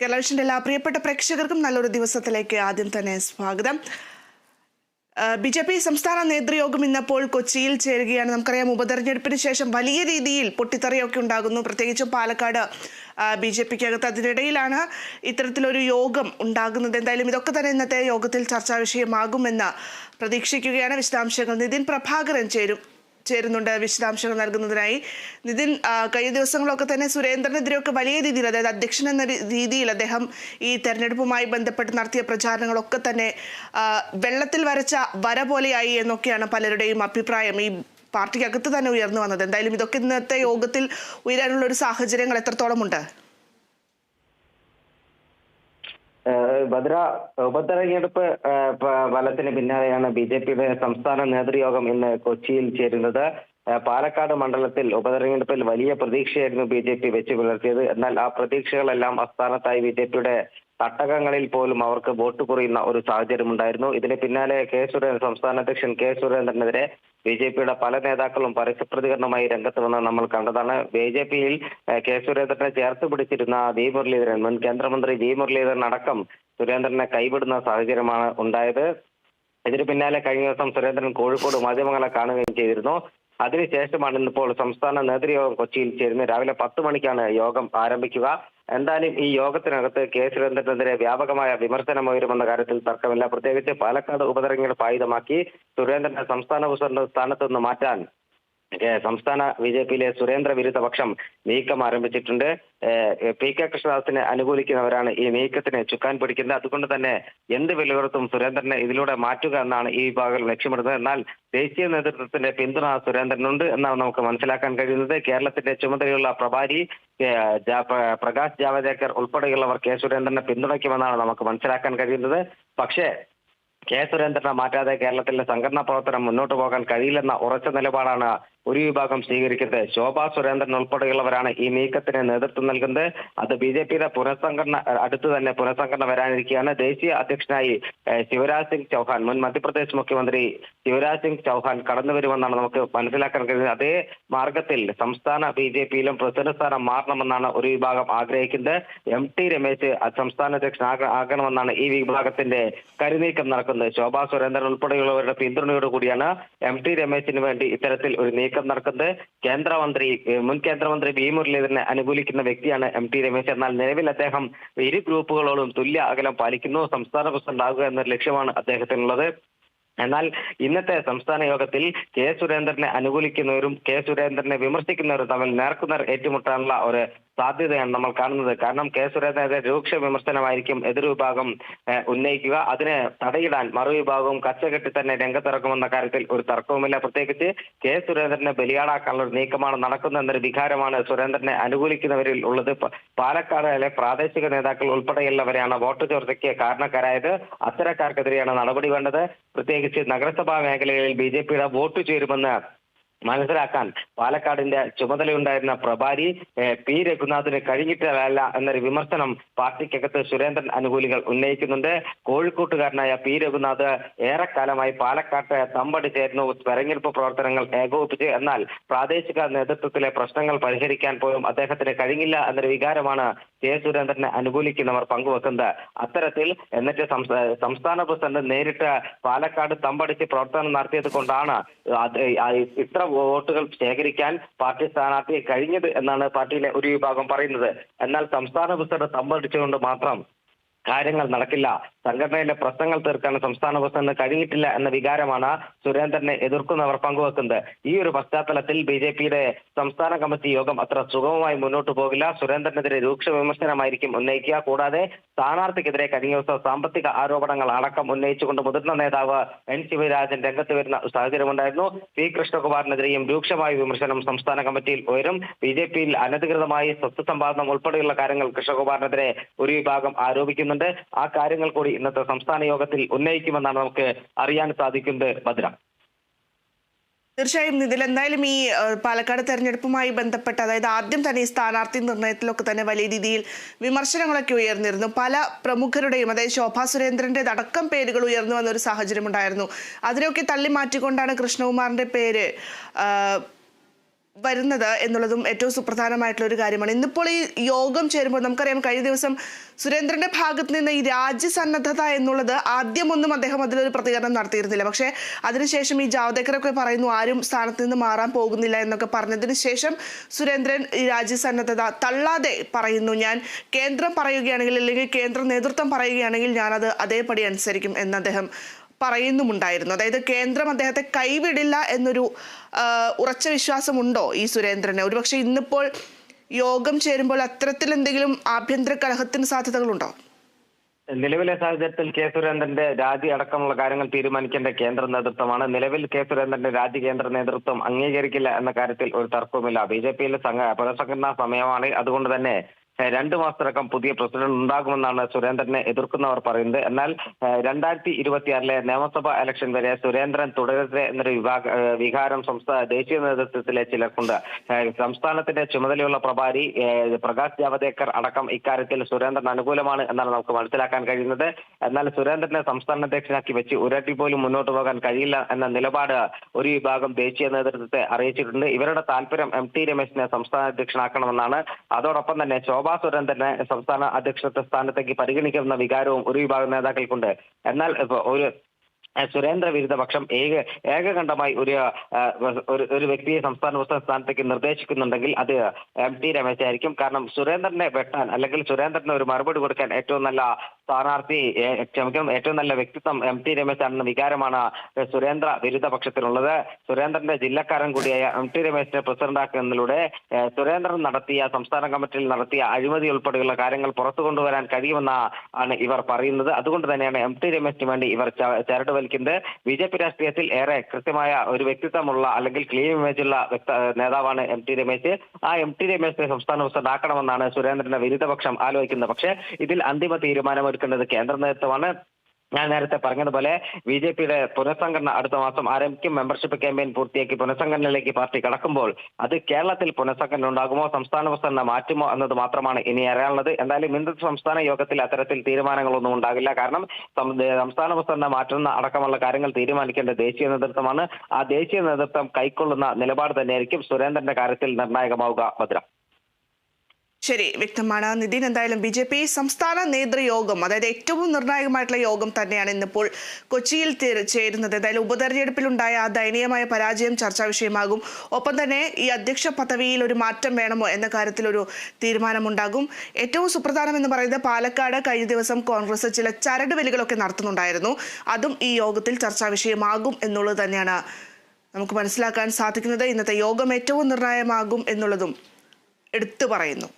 കേരളവിഷന്റെ എല്ലാ പ്രിയപ്പെട്ട പ്രേക്ഷകർക്കും നല്ലൊരു ദിവസത്തിലേക്ക് ആദ്യം തന്നെ സ്വാഗതം. ബി ജെ പി സംസ്ഥാന നേതൃയോഗം ഇന്നപ്പോൾ കൊച്ചിയിൽ ചേരുകയാണ്. നമുക്കറിയാം ഉപതെരഞ്ഞെടുപ്പിന് ശേഷം വലിയ രീതിയിൽ പൊട്ടിത്തെറിയൊക്കെ ഉണ്ടാകുന്നു. പ്രത്യേകിച്ചും പാലക്കാട് ബി ജെ പിക്ക് അകത്ത് അതിനിടയിലാണ് ഇത്തരത്തിലൊരു യോഗം ഉണ്ടാകുന്നത്. എന്തായാലും ഇതൊക്കെ തന്നെ ഇന്നത്തെ യോഗത്തിൽ ചർച്ചാ വിഷയമാകുമെന്ന് പ്രതീക്ഷിക്കുകയാണ് വിശദാംശങ്ങൾ. നിതിൻ പ്രഭാകരൻ ചേരും ചേരുന്നുണ്ട് വിശദാംശങ്ങൾ നൽകുന്നതിനായി. നിതിൻ കഴിഞ്ഞ ദിവസങ്ങളൊക്കെ തന്നെ സുരേന്ദ്രനെതിരെയൊക്കെ വലിയ രീതിയിൽ അതായത് അധ്യക്ഷൻ എന്ന രീതിയിൽ അദ്ദേഹം ഈ തെരഞ്ഞെടുപ്പുമായി ബന്ധപ്പെട്ട് നടത്തിയ പ്രചാരണങ്ങളൊക്കെ തന്നെ വെള്ളത്തിൽ വരച്ച വര പോലെയായി എന്നൊക്കെയാണ് പലരുടെയും അഭിപ്രായം. ഈ പാർട്ടിക്കകത്ത് തന്നെ ഉയർന്നു വന്നത്. എന്തായാലും ഇതൊക്കെ ഇന്നത്തെ യോഗത്തിൽ ഉയരാനുള്ള ഒരു സാഹചര്യങ്ങൾ എത്രത്തോളമുണ്ട്? ഭദ്ര ഉപതെരഞ്ഞെടുപ്പ് ഫലത്തിന് പിന്നാലെയാണ് ബി ജെ പിയുടെ സംസ്ഥാന നേതൃയോഗം ഇന്ന് കൊച്ചിയിൽ ചേരുന്നത്. പാലക്കാട് മണ്ഡലത്തിൽ ഉപതെരഞ്ഞെടുപ്പിൽ വലിയ പ്രതീക്ഷയായിരുന്നു ബി ജെ പി വെച്ച് പുലർത്തിയത്. എന്നാൽ ആ പ്രതീക്ഷകളെല്ലാം അസ്ഥാനത്തായി ബി ജെ പിയുടെ തട്ടകങ്ങളിൽ പോലും അവർക്ക് വോട്ട് കുറയുന്ന ഒരു സാഹചര്യം ഉണ്ടായിരുന്നു ഇതിന് പിന്നാലെ കെ സുരേന്ദ്രൻ സംസ്ഥാന അധ്യക്ഷൻ കെ സുരേന്ദ്രനെതിരെ ബി ജെ പിയുടെ പല നേതാക്കളും പരസ്യ പ്രതികരണമായി രംഗത്ത് വന്നത് നമ്മൾ കണ്ടതാണ്. ബി ജെ പിയിൽ കെ സുരേന്ദ്രനെ ചേർത്ത് പിടിച്ചിരുന്ന വി മുരളീധരൻ മുൻ കേന്ദ്രമന്ത്രി വി മുരളീധരൻ അടക്കം സുരേന്ദ്രനെ കൈവിടുന്ന സാഹചര്യമാണ് ഉണ്ടായത്. ഇതിന് പിന്നാലെ കഴിഞ്ഞ ദിവസം സുരേന്ദ്രൻ കോഴിക്കോട് മാധ്യമങ്ങളെ കാണുകയും ചെയ്തിരുന്നു. അതിനുശേഷമാണ് ഇന്നിപ്പോൾ സംസ്ഥാന നേതൃയോഗം കൊച്ചിയിൽ ചേരുന്നത്. രാവിലെ പത്ത് മണിക്കാണ് യോഗം ആരംഭിക്കുക. എന്തായാലും ഈ യോഗത്തിനകത്ത് കെ സുരേന്ദ്രനെതിരെ വ്യാപകമായ വിമർശനം ഉയരുമെന്ന കാര്യത്തിൽ തർക്കമില്ല. പ്രത്യേകിച്ച് പാലക്കാട് ഉപതെരഞ്ഞെടുപ്പ് ആയുധമാക്കി സുരേന്ദ്രനെ സംസ്ഥാന പ്രസിഡന്റ് സ്ഥാനത്ത് നിന്ന് മാറ്റാൻ സംസ്ഥാന ബി ജെ പിയിലെ സുരേന്ദ്ര വിരുദ്ധ പക്ഷം നീക്കം ആരംഭിച്ചിട്ടുണ്ട്. പി കെ കൃഷ്ണദാസിനെ അനുകൂലിക്കുന്നവരാണ് ഈ നീക്കത്തിന് ചുക്കാൻ പിടിക്കുന്നത്. അതുകൊണ്ട് തന്നെ എന്ത് വിലയിരുത്തും സുരേന്ദ്രനെ ഇതിലൂടെ മാറ്റുക എന്നാണ് ഈ വിഭാഗം ലക്ഷ്യമിടുന്നത്. എന്നാൽ ദേശീയ നേതൃത്വത്തിന്റെ പിന്തുണ സുരേന്ദ്രനുണ്ട് എന്നാണ് നമുക്ക് മനസ്സിലാക്കാൻ കഴിയുന്നത്. കേരളത്തിന്റെ ചുമതലയുള്ള പ്രഭാരി പ്രകാശ് ജാവദേക്കർ ഉൾപ്പെടെയുള്ളവർ കെ സുരേന്ദ്രനെ പിന്തുണയ്ക്കുമെന്നാണ് നമുക്ക് മനസ്സിലാക്കാൻ കഴിയുന്നത്. പക്ഷേ കെ സുരേന്ദ്രനെ മാറ്റാതെ കേരളത്തിലെ സംഘടനാ പ്രവർത്തനം മുന്നോട്ട് പോകാൻ കഴിയില്ലെന്ന ഉറച്ച നിലപാടാണ് ഒരു വിഭാഗം സ്വീകരിക്കുന്നത് ശോഭാ സുരേന്ദ്രൻ ഉൾപ്പെടെയുള്ളവരാണ് ഈ നീക്കത്തിന് നേതൃത്വം നൽകുന്നത്. അത് ബി ജെ പിയുടെ പുനഃസംഘടന അടുത്ത് തന്നെ പുനഃസംഘടന വരാനിരിക്കുകയാണ്. ദേശീയ അധ്യക്ഷനായി ശിവരാജ് സിംഗ് ചൗഹാൻ മുൻ മധ്യപ്രദേശ് മുഖ്യമന്ത്രി ശിവരാജ് സിംഗ് ചൗഹാൻ കടന്നു വരുമെന്നാണ് നമുക്ക് മനസ്സിലാക്കാൻ കഴിയുന്നത്. അതേ മാർഗത്തിൽ സംസ്ഥാന ബി ജെ പിയിലും പ്രസിഡന്റ് സ്ഥാനം മാറണമെന്നാണ് ഒരു വിഭാഗം ആഗ്രഹിക്കുന്നത്. എം ടി രമേശ് സംസ്ഥാന അധ്യക്ഷൻ ആക- ആകണമെന്നാണ് ഈ വിഭാഗത്തിന്റെ കരുനീക്കം നടക്കുന്നത്. ശോഭാ സുരേന്ദ്രൻ ഉൾപ്പെടെയുള്ളവരുടെ പിന്തുണയോടുകൂടിയാണ് എം ടി രമേശിന് വേണ്ടി ഇത്തരത്തിൽ ഒരു നീക്കം നടക്കുന്നത് കേന്ദ്രമന്ത്രി മുൻ കേന്ദ്രമന്ത്രി വി മുരളീധരനെ അനുകൂലിക്കുന്ന വ്യക്തിയാണ് എം ടി രമേശ്. എന്നാൽ നിലവിൽ അദ്ദേഹം ഇരു ഗ്രൂപ്പുകളോടും തുല്യ അകലം പാലിക്കുന്നു. സംസ്ഥാന പ്രസിഡന്റ് ആകുക എന്നൊരു ലക്ഷ്യമാണ് അദ്ദേഹത്തിനുള്ളത്. എന്നാൽ ഇന്നത്തെ സംസ്ഥാന യോഗത്തിൽ കെ സുരേന്ദ്രനെ അനുകൂലിക്കുന്നവരും കെ സുരേന്ദ്രനെ വിമർശിക്കുന്നവരും തമ്മിൽ നേർക്കുനേർ ഏറ്റുമുട്ടാനുള്ള ഒരു സാധ്യതയാണ് നമ്മൾ കാണുന്നത്. കാരണം കെ സുരേന്ദ്രനെതിരെ രൂക്ഷ വിമർശനമായിരിക്കും എതിർവിഭാഗം വിഭാഗം ഉന്നയിക്കുക. അതിനെ തടയിടാൻ മറുവിഭാഗവും കച്ചകെട്ടി തന്നെ രംഗത്തിറക്കുമെന്ന കാര്യത്തിൽ ഒരു തർക്കവുമില്ല. പ്രത്യേകിച്ച് കെ സുരേന്ദ്രനെ ബലിയാടാക്കാനുള്ള ഒരു നീക്കമാണ് നടക്കുന്നതെന്നൊരു വികാരമാണ് സുരേന്ദ്രനെ അനുകൂലിക്കുന്നവരിൽ ഉള്ളത്. പാലക്കാടിലെ പ്രാദേശിക നേതാക്കൾ ഉൾപ്പെടെയുള്ളവരെയാണ് വോട്ട് ചോർച്ചയ്ക്ക് കാരണക്കാരായത്. അത്തരക്കാർക്കെതിരെയാണ് നടപടി വേണ്ടത്. പ്രത്യേകിച്ച് നഗരസഭാ മേഖലകളിൽ ബി ജെ പിയുടെ വോട്ട് ചേരുമെന്ന് മനസ്സിലാക്കാൻ പാലക്കാടിന്റെ ചുമതലയുണ്ടായിരുന്ന പ്രഭാരി പി. രഘുനാഥിന് കഴിഞ്ഞിട്ടല്ല എന്നൊരു വിമർശനം പാർട്ടിക്കകത്ത് സുരേന്ദ്രൻ അനുകൂലികൾ ഉന്നയിക്കുന്നുണ്ട്. കോഴിക്കോട്ടുകാരനായ പി. രഘുനാഥ് ഏറെക്കാലമായി പാലക്കാട്ട് തമ്പടി ചേർന്നു തെരഞ്ഞെടുപ്പ് പ്രവർത്തനങ്ങൾ ഏകോപിപ്പിച്ച് എന്നാൽ പ്രാദേശിക നേതൃത്വത്തിലെ പ്രശ്നങ്ങൾ പരിഹരിക്കാൻ പോലും അദ്ദേഹത്തിന് കഴിഞ്ഞില്ല എന്നൊരു വികാരമാണ് കെ സുരേന്ദ്രനെ അനുകൂലിക്കുന്നവർ പങ്കുവെക്കുന്നത് അത്തരത്തിൽ എന്നിട്ട് സംസ്ഥാ- സംസ്ഥാന പ്രസിഡന്റ് നേരിട്ട് പാലക്കാട് തമ്പടിച്ച് പ്രവർത്തനം നടത്തിയത് കൊണ്ടാണ് ഇത്ര വോട്ടുകൾ ശേഖരിക്കാൻ പാർട്ടി സ്ഥാനാർത്ഥിയെ കഴിഞ്ഞത് എന്നാണ് പാർട്ടിയിലെ ഒരു വിഭാഗം പറയുന്നത്. എന്നാൽ സംസ്ഥാന പ്രസിഡന്റ് തമ്പടിച്ചുകൊണ്ട് മാത്രം കാര്യങ്ങൾ നടക്കില്ല. സംഘടനയിലെ പ്രശ്നങ്ങൾ തീർക്കാൻ സംസ്ഥാന പ്രസിഡന്റ് കഴിഞ്ഞിട്ടില്ല എന്ന വികാരമാണ് സുരേന്ദ്രനെ എതിർക്കുന്നവർ പങ്കുവെക്കുന്നത്. ഈ ഒരു പശ്ചാത്തലത്തിൽ ബി ജെ പിയുടെ സംസ്ഥാന കമ്മിറ്റി യോഗം അത്ര സുഗമമായി മുന്നോട്ട് പോകില്ല. സുരേന്ദ്രനെതിരെ രൂക്ഷ വിമർശനമായിരിക്കും ഉന്നയിക്കുക. കൂടാതെ സ്ഥാനാർത്ഥിക്കെതിരെ കഴിഞ്ഞ ദിവസം സാമ്പത്തിക ആരോപണങ്ങൾ അടക്കം ഉന്നയിച്ചുകൊണ്ട് മുതിർന്ന നേതാവ് എൻ ശിവരാജൻ രംഗത്ത് വരുന്ന സാഹചര്യമുണ്ടായിരുന്നു. പി കൃഷ്ണകുമാറിനെതിരെയും രൂക്ഷമായ വിമർശനം സംസ്ഥാന കമ്മിറ്റിയിൽ ഉയരും. ബി ജെ പിയിൽ അനധികൃതമായി സ്വത്ത് സമ്പാദനം ഉൾപ്പെടെയുള്ള കാര്യങ്ങൾ കൃഷ്ണകുമാറിനെതിരെ ഒരു വിഭാഗം ആരോപിക്കുന്നുണ്ട്. ആ കാര്യങ്ങൾ കൂടി ഇന്നത്തെ സംസ്ഥാന യോഗത്തിൽ ഉന്നയിക്കുമെന്നാണ് നമുക്ക് അറിയാൻ സാധിക്കുന്നത് ഭദ്ര. തീർച്ചയായും ഇതിൽ എന്തായാലും ഈ പാലക്കാട് തെരഞ്ഞെടുപ്പുമായി ബന്ധപ്പെട്ട് അതായത് ആദ്യം തന്നെ ഈ സ്ഥാനാർത്ഥി നിർണയത്തിലൊക്കെ തന്നെ വലിയ രീതിയിൽ വിമർശനങ്ങളൊക്കെ ഉയർന്നിരുന്നു. പല പ്രമുഖരുടെയും അതായത് ശോഭാ സുരേന്ദ്രന്റെ അടക്കം പേരുകൾ ഉയർന്നു വന്ന ഒരു സാഹചര്യം ഉണ്ടായിരുന്നു അതിനെയൊക്കെ തള്ളി മാറ്റിക്കൊണ്ടാണ് കൃഷ്ണകുമാറിന്റെ പേര് വരുന്നത് എന്നുള്ളതും ഏറ്റവും സുപ്രധാനമായിട്ടുള്ള ഒരു കാര്യമാണ്. ഇന്നിപ്പോൾ ഈ യോഗം ചേരുമ്പോൾ നമുക്കറിയാം കഴിഞ്ഞ ദിവസം സുരേന്ദ്രന്റെ ഭാഗത്ത് നിന്ന് ഈ രാജ്യസന്നദ്ധത എന്നുള്ളത് ആദ്യമൊന്നും അദ്ദേഹം അതിലൊരു പ്രതികരണം നടത്തിയിരുന്നില്ല. പക്ഷേ അതിനുശേഷം ഈ ജാവദേക്കറൊക്കെ പറയുന്നു ആരും സ്ഥാനത്ത് നിന്ന് മാറാൻ പോകുന്നില്ല എന്നൊക്കെ പറഞ്ഞതിന് ശേഷം സുരേന്ദ്രൻ ഈ രാജ്യസന്നദ്ധത തള്ളാതെ പറയുന്നു. ഞാൻ കേന്ദ്രം പറയുകയാണെങ്കിൽ അല്ലെങ്കിൽ കേന്ദ്ര നേതൃത്വം പറയുകയാണെങ്കിൽ ഞാനത് അതേപടി അനുസരിക്കും എന്ന് അദ്ദേഹം പറയുന്നുമുണ്ടായിരുന്നു. അതായത് കേന്ദ്രം അദ്ദേഹത്തെ കൈവിടില്ല എന്നൊരു ഉറച്ച വിശ്വാസമുണ്ടോ ഈ സുരേന്ദ്രന്? ഒരുപക്ഷെ ഇന്നിപ്പോൾ യോഗം ചേരുമ്പോൾ അത്തരത്തിൽ എന്തെങ്കിലും ആഭ്യന്തര കലഹത്തിന് സാധ്യതകളുണ്ടോ? നിലവിലെ സാഹചര്യത്തിൽ കെ സുരേന്ദ്രന്റെ രാജി അടക്കമുള്ള കാര്യങ്ങൾ തീരുമാനിക്കേണ്ട കേന്ദ്ര നേതൃത്വമാണ്. നിലവിൽ കെ സുരേന്ദ്രന്റെ രാജി കേന്ദ്ര നേതൃത്വം അംഗീകരിക്കില്ല എന്ന കാര്യത്തിൽ ഒരു തർക്കവുമില്ല. ബി ജെ പിയിലെ സംഘ പുനഃസംഘടനാ സമയമാണ്. അതുകൊണ്ട് തന്നെ രണ്ടു മാസത്തിനകം പുതിയ പ്രസിഡന്റ് ഉണ്ടാകുമെന്നാണ് സുരേന്ദ്രനെ എതിർക്കുന്നവർ പറയുന്നത്. എന്നാൽ രണ്ടായിരത്തി ഇരുപത്തിയാറിലെ നിയമസഭാ ഇലക്ഷൻ വരെ സുരേന്ദ്രൻ തുടരരുത് എന്നൊരു വിഭാഗ വികാരം സംസ്ഥാന ദേശീയ നേതൃത്വത്തിലെ ചിലർക്കുണ്ട്. സംസ്ഥാനത്തിന്റെ ചുമതലയുള്ള പ്രഭാരി പ്രകാശ് ജാവദേക്കർ അടക്കം ഇക്കാര്യത്തിൽ സുരേന്ദ്രൻ അനുകൂലമാണ് എന്നാണ് നമുക്ക് മനസ്സിലാക്കാൻ കഴിയുന്നത്. എന്നാൽ സുരേന്ദ്രനെ സംസ്ഥാന അധ്യക്ഷനാക്കി വെച്ച് ഒരട്ടി പോലും മുന്നോട്ട് പോകാൻ കഴിയില്ല എന്ന നിലപാട് ഒരു വിഭാഗം ദേശീയ നേതൃത്വത്തെ അറിയിച്ചിട്ടുണ്ട്. ഇവരുടെ താല്പര്യം എം ടി രമേശിനെ സംസ്ഥാന അധ്യക്ഷനാക്കണമെന്നാണ്. അതോടൊപ്പം തന്നെ ശോഭാ സുരേന്ദ്രനെ സംസ്ഥാന അധ്യക്ഷത്തെ സ്ഥാനത്തേക്ക് പരിഗണിക്കുന്ന വികാരവും ഒരു വിഭാഗം നേതാക്കൾക്കുണ്ട്. എന്നാൽ ഒരു സുരേന്ദ്ര വിരുദ്ധ പക്ഷം ഏക ഏകകണ്ഠമായി ഒരു ഒരു വ്യക്തിയെ സംസ്ഥാന പ്രസിഡന്റ് സ്ഥാനത്തേക്ക് നിർദ്ദേശിക്കുന്നുണ്ടെങ്കിൽ അത് എം ടി രമേശ് ആയിരിക്കും. കാരണം സുരേന്ദ്രനെ വെട്ടാൻ അല്ലെങ്കിൽ സുരേന്ദ്രന് ഒരു മറുപടി കൊടുക്കാൻ ഏറ്റവും നല്ല സ്ഥാനാർത്ഥി ക്ഷമിക്കണം ഏറ്റവും നല്ല വ്യക്തിത്വം എം ടി രമേശ് ആണെന്ന വികാരമാണ് സുരേന്ദ്ര വിരുദ്ധ പക്ഷത്തിനുള്ളത് സുരേന്ദ്രന്റെ ജില്ലക്കാരൻ കൂടിയായ എം ടി രമേശിനെ പ്രസിഡന്റാക്കുന്നതിലൂടെ സുരേന്ദ്രൻ നടത്തിയ സംസ്ഥാന കമ്മിറ്റിയിൽ നടത്തിയ അഴിമതി ഉൾപ്പെടെയുള്ള കാര്യങ്ങൾ പുറത്തു കൊണ്ടുവരാൻ കഴിയുമെന്ന ആണ് ഇവർ പറയുന്നത്. അതുകൊണ്ട് തന്നെയാണ് എം ടി രമേശിന് വേണ്ടി ഇവർ ചരട് വലിക്കുന്നത്. ബി ജെ പി രാഷ്ട്രീയത്തിൽ ഏറെ കൃത്യമായ ഒരു വ്യക്തിത്വമുള്ള അല്ലെങ്കിൽ ക്ലീൻ ഇമേജ് ഉള്ള നേതാവാണ് എം ടി രമേശ്. ആ എം ടി രമേശിനെ സംസ്ഥാന പ്രസിഡന്റ് ആക്കണമെന്നാണ് സുരേന്ദ്രന്റെ വിരുദ്ധപക്ഷം ആലോചിക്കുന്നത്. പക്ഷേ ഇതിൽ അന്തിമ തീരുമാനമെടുക്കേണ്ടത് കേന്ദ്ര നേതൃത്വമാണ് ഞാൻ നേരത്തെ പറഞ്ഞതുപോലെ ബി ജെ പിയുടെ പുനഃസംഘടന അടുത്ത മാസം ആരംഭിക്കും. മെമ്പർഷിപ്പ് ക്യാമ്പയിൻ പൂർത്തിയാക്കി പുനഃസംഘടനയിലേക്ക് പാർട്ടി കടക്കുമ്പോൾ അത് കേരളത്തിൽ പുനഃസംഘടന ഉണ്ടാകുമോ സംസ്ഥാന പ്രസിഡന്റ് മാറ്റുമോ എന്നത് മാത്രമാണ് ഇനി അറിയാനുള്ളത്. എന്തായാലും ഇന്ന് സംസ്ഥാന യോഗത്തിൽ അത്തരത്തിൽ തീരുമാനങ്ങളൊന്നും ഉണ്ടാകില്ല. കാരണം സംസ്ഥാന പ്രസിഡന്റ് മാറ്റുന്ന അടക്കമുള്ള കാര്യങ്ങൾ തീരുമാനിക്കേണ്ട ദേശീയ നേതൃത്വമാണ്. ആ ദേശീയ നേതൃത്വം കൈക്കൊള്ളുന്ന നിലപാട് തന്നെയായിരിക്കും സുരേന്ദ്രന്റെ കാര്യത്തിൽ നിർണായകമാവുക ഭദ്ര ശരി വ്യക്തമാണ്. നിതിൻ എന്തായാലും ബി ജെ പി സംസ്ഥാന നേതൃയോഗം അതായത് ഏറ്റവും നിർണായകമായിട്ടുള്ള യോഗം തന്നെയാണ് ഇന്നിപ്പോൾ കൊച്ചിയിൽ ചേരുന്നത്. എന്തായാലും ഉപതെരഞ്ഞെടുപ്പിലുണ്ടായ ആ ദയനീയമായ പരാജയം ചർച്ചാ വിഷയമാകും. ഒപ്പം തന്നെ ഈ അധ്യക്ഷ പദവിയിൽ ഒരു മാറ്റം വേണമോ എന്ന കാര്യത്തിൽ ഒരു തീരുമാനമുണ്ടാകും. ഏറ്റവും സുപ്രധാനം എന്ന് പറയുന്നത് പാലക്കാട് കഴിഞ്ഞ ദിവസം കോൺഗ്രസ് ചില ചരട് വലികളൊക്കെ നടത്തുന്നുണ്ടായിരുന്നു. അതും ഈ യോഗത്തിൽ ചർച്ചാ വിഷയമാകും എന്നുള്ളത് തന്നെയാണ് നമുക്ക് മനസ്സിലാക്കാൻ സാധിക്കുന്നത്. ഇന്നത്തെ യോഗം ഏറ്റവും നിർണായകമാകും എന്നുള്ളതും എടുത്തു പറയുന്നു.